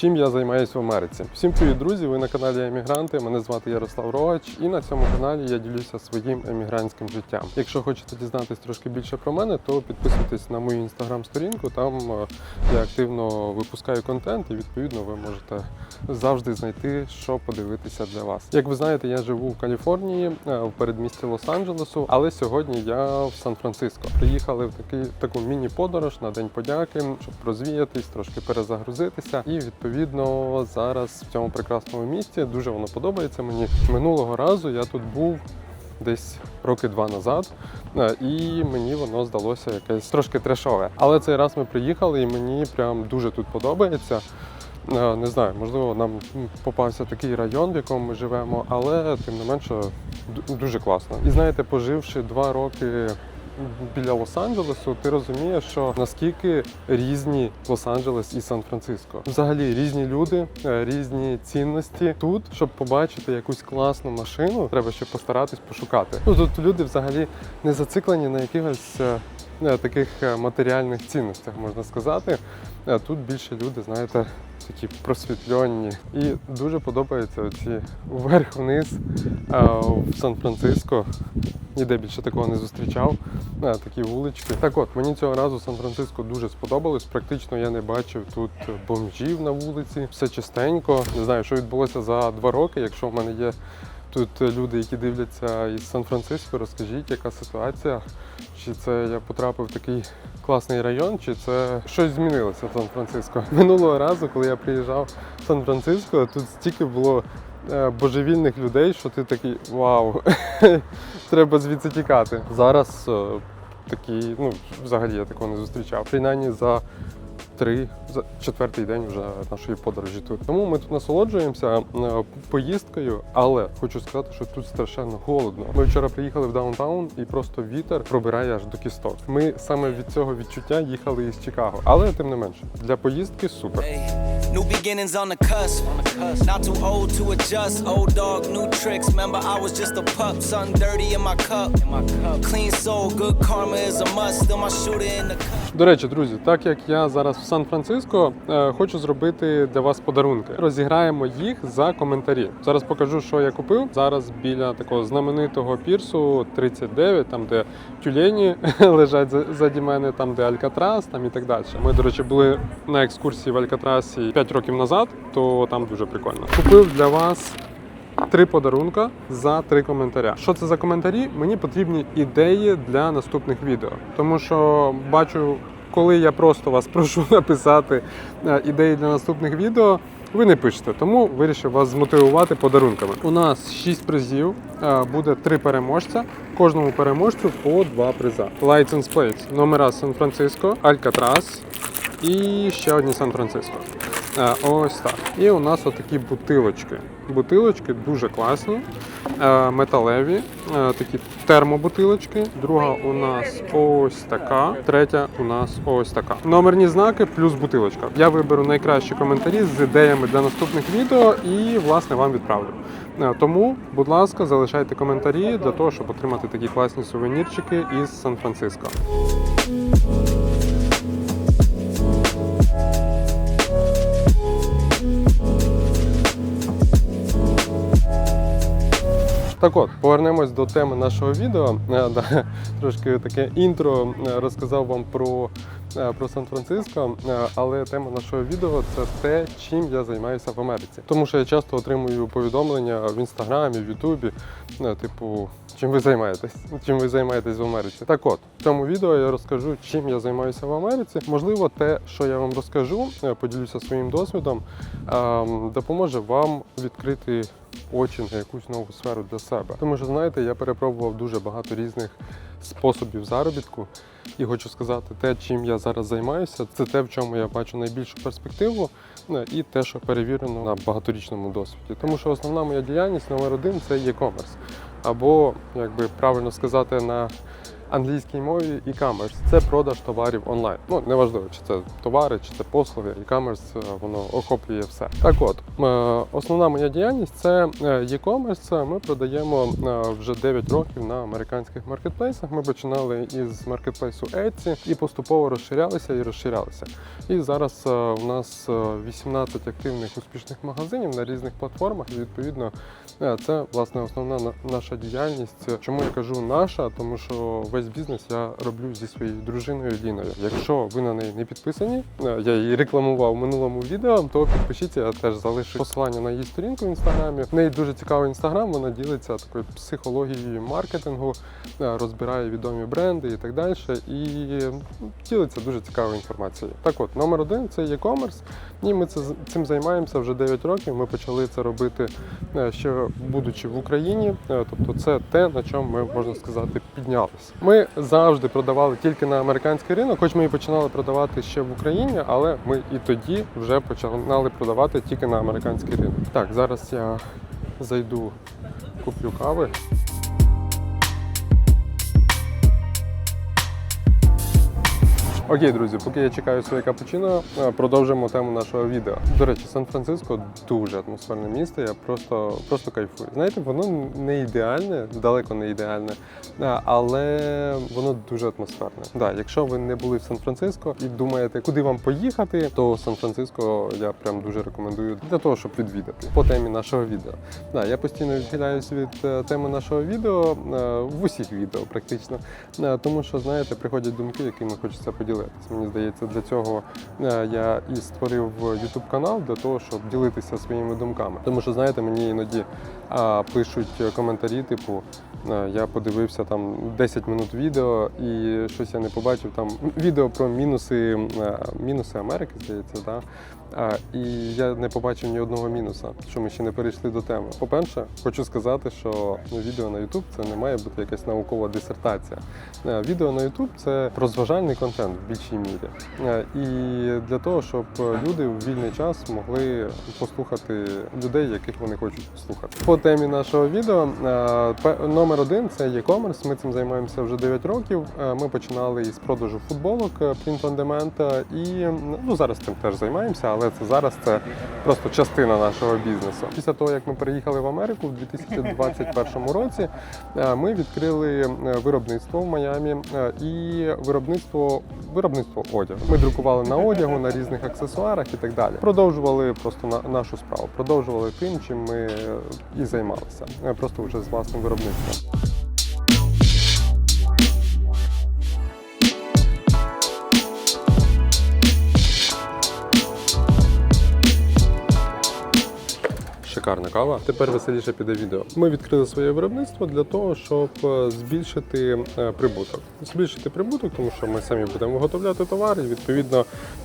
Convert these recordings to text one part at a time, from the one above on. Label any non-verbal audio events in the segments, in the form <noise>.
чим я займаюся в Америці. Всім привіт, друзі! Ви на каналі Емігранти. Мене звати Ярослав Рогач, і на цьому каналі я ділюся своїм емігрантським життям. Якщо хочете дізнатись трошки більше про мене, то підписуйтесь на мою інстаграм-сторінку. Там е, я активно випускаю контент, і відповідно ви можете завжди знайти, що подивитися для вас. Як ви знаєте, я живу в Каліфорнії, е, в передмісті Лос-Анджелесу, але сьогодні я в Сан-Франциско. Приїхали в такий таку міні-подорож на День подяки, щоб розвіятись, трошки перезагрузитися. І відповідно зараз в цьому прекрасному місті дуже воно подобається мені. Минулого разу я тут був. Десь роки два назад, е, і мені воно здалося якесь трошки трешове. Але цей раз ми приїхали, і мені прям дуже тут подобається. Е, Не знаю, можливо, нам попався такий район, в якому ми живемо, але тим не менше дуже класно. І знаєте, поживши два роки біля Лос-Анджелесу, ти розумієш, що наскільки різні Лос-Анджелес і Сан-Франциско. Взагалі різні люди, е, різні цінності. Тут, щоб побачити якусь класну машину, треба ще постаратись пошукати. Ну тут люди взагалі не зациклені на якихось. е, е, Таких матеріальних цінностях можна сказати. Тут більше люди, знаєте, такі просвітльонні. І дуже подобаються оці вверх-вниз е, в Сан-Франциско. Ніде більше такого не зустрічав. Е, Такі вулички. Так от, мені цього разу Сан-Франциско дуже сподобалось. Практично я не бачив тут бомжів на вулиці. Все чистенько. Не знаю, що відбулося за два роки. Якщо в мене є тут люди, які дивляться із Сан-Франциско, розкажіть, яка ситуація. Чи це я потрапив в такий класний район, чи це щось змінилося в Сан-Франциско? <laughs> Минулого разу, коли я приїжджав в Сан-Франциско, тут стільки було е, божевільних людей, що ти такий вау, <laughs> треба звідси тікати. Зараз е, такі, ну взагалі я такого не зустрічав. Принаймні за три, за четвертий день вже нашої подорожі тут. Тому ми тут насолоджуємося е, поїздкою, але хочу сказати, що тут страшенно холодно. Ми вчора приїхали в даунтаун і просто вітер пробирає аж до кісток. Ми саме від цього відчуття їхали із Чикаго, але тим не менше для поїздки супер. New beginnings on the cusp. Not too old to adjust. Old dog, new tricks. Remember, I was just a pup. Something dirty in my cup. Clean soul, good karma is a must. Still my shooter in the cup. До речі, друзі, так як я зараз в Сан-Франциско, е, хочу зробити для вас подарунки. Розіграємо їх за коментарі. Зараз покажу, що я купив. Зараз біля такого знаменитого пірсу 39, там де тюлені <laughs> лежать за- заді мене, там де Алькатрас, там і так далі. Ми, до речі, були на екскурсії в Алькатрасі 5 років назад, то там дуже прикольно. Купив для вас Три подарунка за три коментаря. Що це за коментарі? Мені потрібні ідеї для наступних відео, тому що бачу, коли я просто вас прошу <laughs> написати е, ідеї для наступних відео. Ви не пишете, тому вирішив вас змотивувати подарунками. У нас 6 призів, е, буде три переможця. Кожному переможцю по два приза. License plates, номера Сан-Франциско, Алькатрас і ще одні Сан-Франциско. Е, Ось так. І у нас отакі бутилочки. Бутилочки дуже класні, е, металеві, е, такі термобутилочки. Друга у нас ось така. Третя у нас ось така. Номерні знаки плюс бутилочка. Я виберу найкращі коментарі з ідеями для наступних відео і, власне, вам відправлю. Тому, будь ласка, залишайте коментарі для того, щоб отримати такі класні сувенірчики із Сан-Франциско. Так от, повернемось до теми нашого відео. Е, <laughs> Трошки таке інтро е, розказав вам про, про Сан-Франциско, е, але тема нашого відео це те, чим я займаюся в Америці. Тому що я часто отримую повідомлення в інстаграмі, в Ютубі, е, типу, чим ви займаєтесь? Чим ви займаєтесь в Америці? Так от, в цьому відео я розкажу, чим я займаюся в Америці. Можливо, те, що я вам розкажу, е, поділюся своїм досвідом, ем, допоможе вам відкрити очі на якусь нову сферу для себе. Тому що, знаєте, я перепробував дуже багато різних способів заробітку. І хочу сказати, те, чим я зараз займаюся, це те, в чому я бачу найбільшу перспективу, е, і те, що перевірено на багаторічному досвіді. Тому що основна моя діяльність номер один це e-commerce. Або, як би правильно сказати, на англійській мові e-commerce – це продаж товарів онлайн. Ну неважливо, чи це товари, чи це послуги. E-commerce е, воно охоплює все. Так от е, основна моя діяльність це е, e-commerce. Ми продаємо вже 9 років на американських маркетплейсах. Ми починали із маркетплейсу Etsy і поступово розширялися і розширялися. І зараз у нас е, 18 активних успішних магазинів на різних платформах. І відповідно це власне основна наша діяльність. Чому я кажу наша? Тому що весь бізнес я роблю зі своєю дружиною Ліною. Якщо ви на неї не підписані, е, я її рекламував минулому відео, то підпишіться, я теж залишу посилання на її сторінку в інстаграмі. В неї дуже цікавий інстаграм. Вона ділиться такою психологією маркетингу, е, розбирає відомі бренди і так далі. І ділиться дуже цікавою інформацією. Так от, номер один це e-commerce. І ми це, цим займаємося вже 9 років. Ми почали це робити е, ще будучи в Україні. Е, Тобто це те, на чому ми можна сказати піднялися. Ми завжди продавали тільки на американський ринок, хоч ми і починали продавати ще в Україні, але ми і тоді вже починали продавати тільки на американський ринок. Так, зараз я зайду, куплю кави. Окей, друзі, поки я чекаю своє капучино, е, продовжимо тему нашого відео. До речі, Сан-Франциско дуже атмосферне місто. Я просто, просто кайфую. Знаєте, воно не ідеальне, далеко не ідеальне, е, але воно дуже атмосферне. Да, якщо ви не були в Сан-Франциско і думаєте, куди вам поїхати, то Сан-Франциско я прям дуже рекомендую для того, щоб відвідати по темі нашого відео. Да, я постійно відхиляюсь від е, теми нашого відео в усіх відео, практично. Тому що, знаєте, приходять думки, якими хочеться поділитися. Мені здається, для цього е, я і створив YouTube канал для того, щоб ділитися своїми думками. Тому що, знаєте, мені іноді а, пишуть коментарі, типу. е, Я подивився там 10 минут відео і щось я не побачив там відео про мінуси, е, мінуси Америки, здається, да? І я не побачив ні одного мінуса, що ми ще не перейшли до теми. По-перше, хочу сказати, що ну, відео на YouTube це не має бути якась наукова дисертація. Е, Відео на YouTube це розважальний контент в більшій мірі. І для того, щоб люди в вільний час могли послухати людей, яких вони хочуть послухати. По темі нашого відео е, номер один це e-commerce. Ми цим займаємося вже 9 років. Е, Ми починали із продажу футболок е, print on demand і ну зараз цим теж займаємося, але це зараз це просто частина нашого бізнесу. Після того, як ми переїхали в Америку в 2021 році, ми відкрили виробництво в Майамі і виробництво виробництво одягу. Ми друкували на одягу, на різних аксесуарах і так далі. Продовжували просто на нашу справу, продовжували тим, чим ми е, і займалися, Е, просто вже з власним виробництвом. Шикарна кава. Тепер веселіше піде відео. Ми відкрили своє виробництво для того, щоб е, збільшити е, прибуток. Збільшити прибуток, тому що ми самі будемо виготовляти товар, і відповідно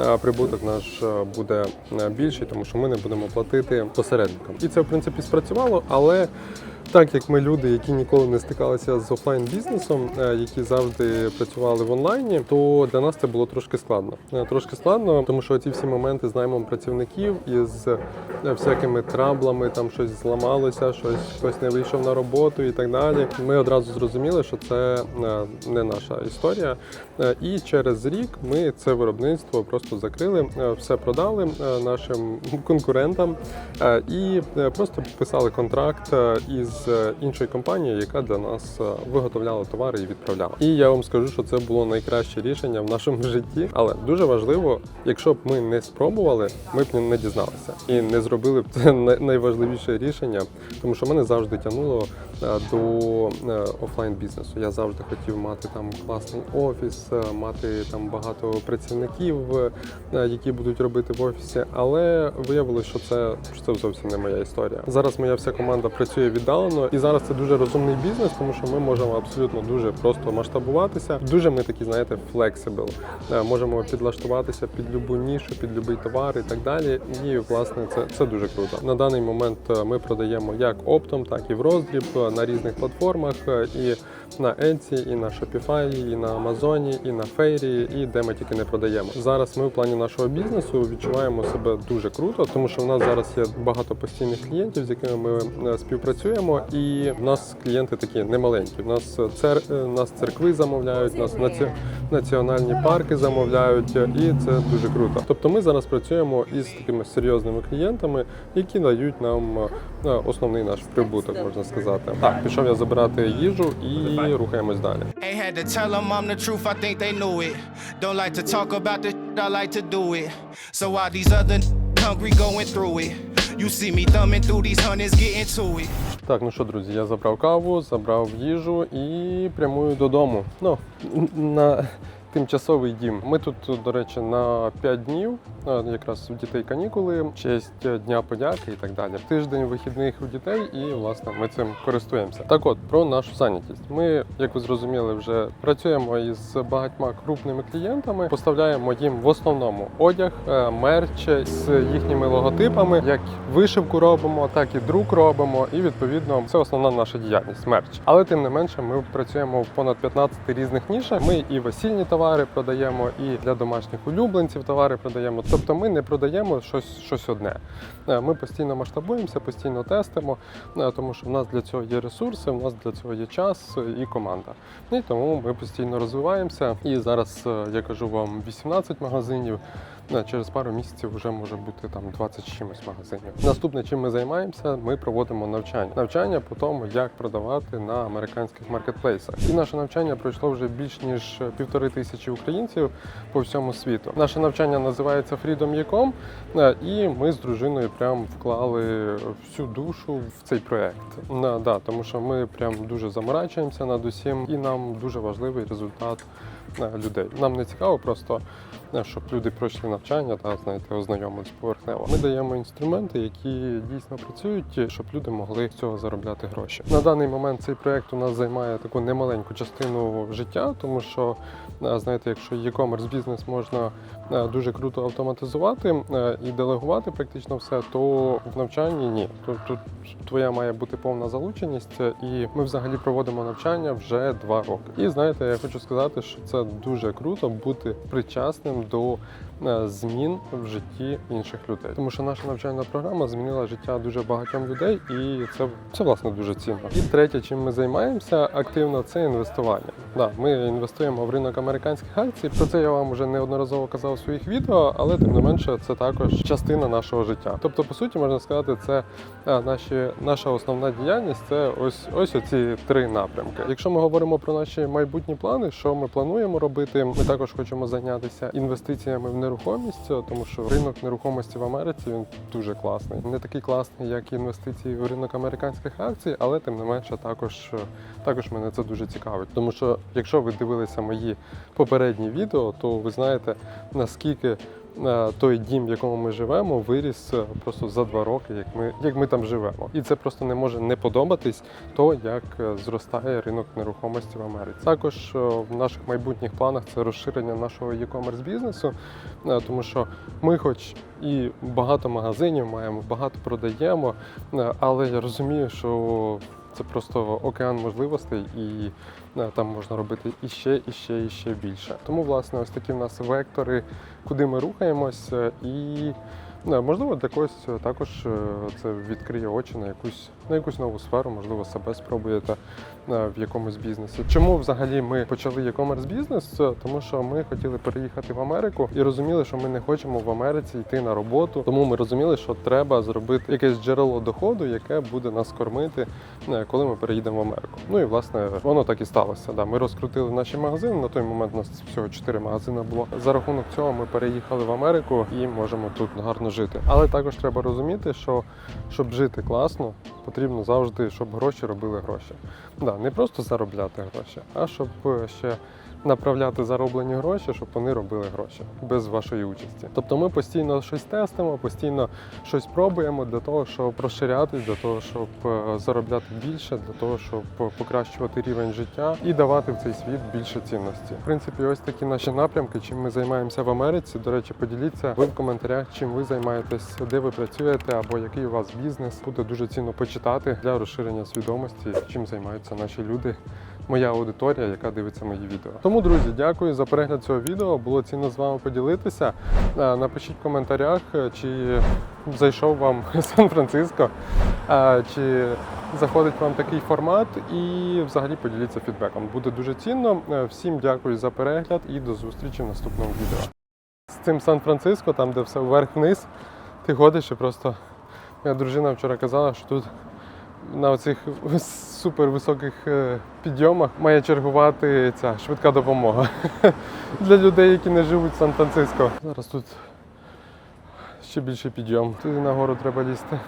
е, прибуток наш буде більший, тому що ми не будемо платити посередникам. І це в принципі спрацювало, але. Так як ми люди, які ніколи не стикалися з офлайн бізнесом, е, які завжди працювали в онлайні, то для нас це було трошки складно. Е, Трошки складно, тому що ці всі моменти з працівників із е, всякими траблами, там щось зламалося, щось хтось не вийшов на роботу і так далі. Ми одразу зрозуміли, що це не наша історія. І через рік ми це виробництво просто закрили, все продали нашим конкурентам і просто підписали контракт із е, іншою компанією, яка для нас е, виготовляла товари і відправляла. І я вам скажу, що це було найкраще рішення в нашому <laughs> житті. Але дуже важливо, якщо б ми не спробували, ми б не дізналися і не зробили б це <laughs> найважливіше рішення, тому що мене завжди тягнуло е, до офлайн бізнесу. Я завжди хотів мати там класний офіс, мати там багато працівників, які будуть робити в офісі. Але виявилося, що це, що це зовсім не моя історія. Зараз моя вся команда працює віддалено, і зараз це дуже розумний бізнес, тому що ми можемо абсолютно дуже просто масштабуватися. Дуже ми такі, знаєте. Е, Можемо підлаштуватися під любу нішу, під будь-який товар і так далі. І власне це, це дуже круто. На даний момент е, ми продаємо як оптом, так і в роздріб е, на різних платформах. е, І на Etsy, і на Shopify, і на Амазоні, і на Фейрі, і де ми тільки не продаємо. Зараз ми в плані нашого бізнесу відчуваємо себе дуже круто, тому що в нас зараз є багато постійних клієнтів, з якими ми е, співпрацюємо, і в нас клієнти такі немаленькі. У нас цер... е, нас церкви замовляють, нас наці... національні парки замовляють, е, і це дуже круто. Тобто ми зараз працюємо із такими серйозними клієнтами, які дають нам основний наш прибуток, можна сказати. Так, пішов я забирати їжу і рухаємось далі. Ain't had to tell them I'm the truth, I think they knew it. Don't like to talk about the shit, I like to do it. So while these other hungry going through it, you see me thumbing through these hundreds, getting to it. Так, ну що, друзі, я забрав каву, забрав їжу і прямую додому. Ну, на тимчасовий дім. Ми тут, до речі, на 5 днів, якраз у дітей канікули, честь Дня подяки і так далі. Тиждень вихідних у дітей, і власне ми цим користуємося. Так от про нашу зайнятість. Ми, як ви зрозуміли, вже працюємо із багатьма крупними клієнтами, поставляємо їм в основному одяг, е, мерч з їхніми логотипами. Як вишивку робимо, так і друк робимо. І відповідно це основна наша діяльність мерч. Але тим не менше, ми працюємо в понад 15 різних нішах. Ми і весільні товари продаємо, і для домашніх улюбленців товари продаємо. Тобто ми не продаємо щось, щось одне. Е, Ми постійно масштабуємося, постійно тестимо, е, тому що в нас для цього є ресурси, в нас для цього є час е, і команда. І тому ми постійно розвиваємося. І зараз я кажу вам 18 магазинів. Е, Через пару місяців вже може бути там 20 з чимось магазинів. Наступне, чим ми займаємося, ми проводимо навчання. Навчання по тому, як продавати на американських маркетплейсах. І наше навчання пройшло вже більш ніж півтори тисячі українців по всьому світу. Наше навчання називається Freedom.com, е, і ми з дружиною прям вклали всю душу в цей проект. Да, тому що ми прям дуже заморачуємося над усім, і нам дуже важливий результат е, людей. Нам не цікаво просто е, щоб люди пройшли навчання та знаєте, ознайомились поверхнево. Ми даємо інструменти, які дійсно працюють, щоб люди могли з цього заробляти гроші. На даний момент цей проект у нас займає таку немаленьку частину життя, тому що е, знаєте, якщо e-commerce бізнес можна дуже круто автоматизувати е, і делегувати практично все, то в навчанні ні. Тут, тут твоя має бути повна залученість, е, і ми взагалі проводимо навчання вже два роки. І знаєте, я хочу сказати, що це дуже круто бути причасним до е, змін в житті інших людей, тому що наша навчальна програма змінила життя дуже багатьом людей, і це, це власне дуже цінно. І третє, чим ми займаємося активно, це інвестування. Да, ми інвестуємо в ринок американських акцій. Про це я вам вже неодноразово казав у своїх відео, але тим не менше це також частина нашого життя. Тобто, по суті, можна сказати, це е, наші, наша основна діяльність це ось ось оці три напрямки. Якщо ми говоримо про наші майбутні плани, що ми плануємо робити, ми також хочемо зайнятися інвестиціями в нерухомість, тому що ринок нерухомості в Америці він дуже класний. Не такий класний, як інвестиції в ринок американських акцій, але тим не менше також, також мене це дуже цікавить. Тому що якщо ви дивилися мої попередні відео, то ви знаєте наскільки той дім, в якому ми живемо, виріс е, просто за два роки, як ми, як ми там живемо. І це просто не може не подобатись то, як е, зростає ринок нерухомості в Америці. Також е, в наших майбутніх планах це розширення нашого e-commerce бізнесу, е, тому що ми, хоч і багато магазинів маємо, багато продаємо, е, але я розумію, що це просто океан можливостей, і е, там можна робити іще, іще, іще більше. Тому, власне, ось такі в нас вектори, куди ми рухаємось, е, і е, можливо для когось також це відкриє очі на якусь на якусь нову сферу, можливо, себе спробуєте е, в якомусь бізнесі. Чому взагалі ми почали e-commerce бізнес? Е, Тому що ми хотіли переїхати в Америку і розуміли, що ми не хочемо в Америці йти на роботу. Тому ми розуміли, що треба зробити якесь джерело доходу, яке буде нас кормити, е, коли ми переїдемо в Америку. Ну і власне воно так і сталося. Да, ми розкрутили наші магазини. На той момент у нас всього 4 магазини було. За рахунок цього ми переїхали в Америку і можемо тут гарно жити. Але також треба розуміти, що щоб жити класно, потрібно завжди, щоб гроші робили гроші. Да, не просто заробляти гроші, а щоб е, ще направляти зароблені гроші, щоб вони робили гроші без вашої участі. Тобто ми постійно щось тестимо, постійно щось пробуємо для того, щоб розширятись, для того, щоб е, заробляти більше, для того, щоб покращувати рівень життя і давати в цей світ більше цінності. В принципі, ось такі наші напрямки, чим ми займаємося в Америці. До речі, поділіться ви в коментарях, чим ви займаєтесь, де ви працюєте, або який у вас бізнес. Буде дуже цінно почитати для розширення свідомості, чим займаються наші люди моя аудиторія, яка дивиться мої відео. Тому, друзі, дякую за перегляд цього відео. Було цінно з вами поділитися. Е, Напишіть в коментарях, е, чи зайшов вам <laughs> Сан-Франциско, е, чи заходить вам такий формат, і взагалі поділіться фідбеком. Буде дуже цінно. Всім дякую за перегляд і до зустрічі в наступному відео. З цим Сан-Франциско, там, де все вверх-вниз, ти ходиш і просто. Моя дружина вчора казала, що тут на оцих супервисоких е, підйомах має чергувати ця швидка допомога <laughs> для людей, які не живуть в Сан-Франциско. Зараз тут ще більше підйом. Туди нагору треба лізти.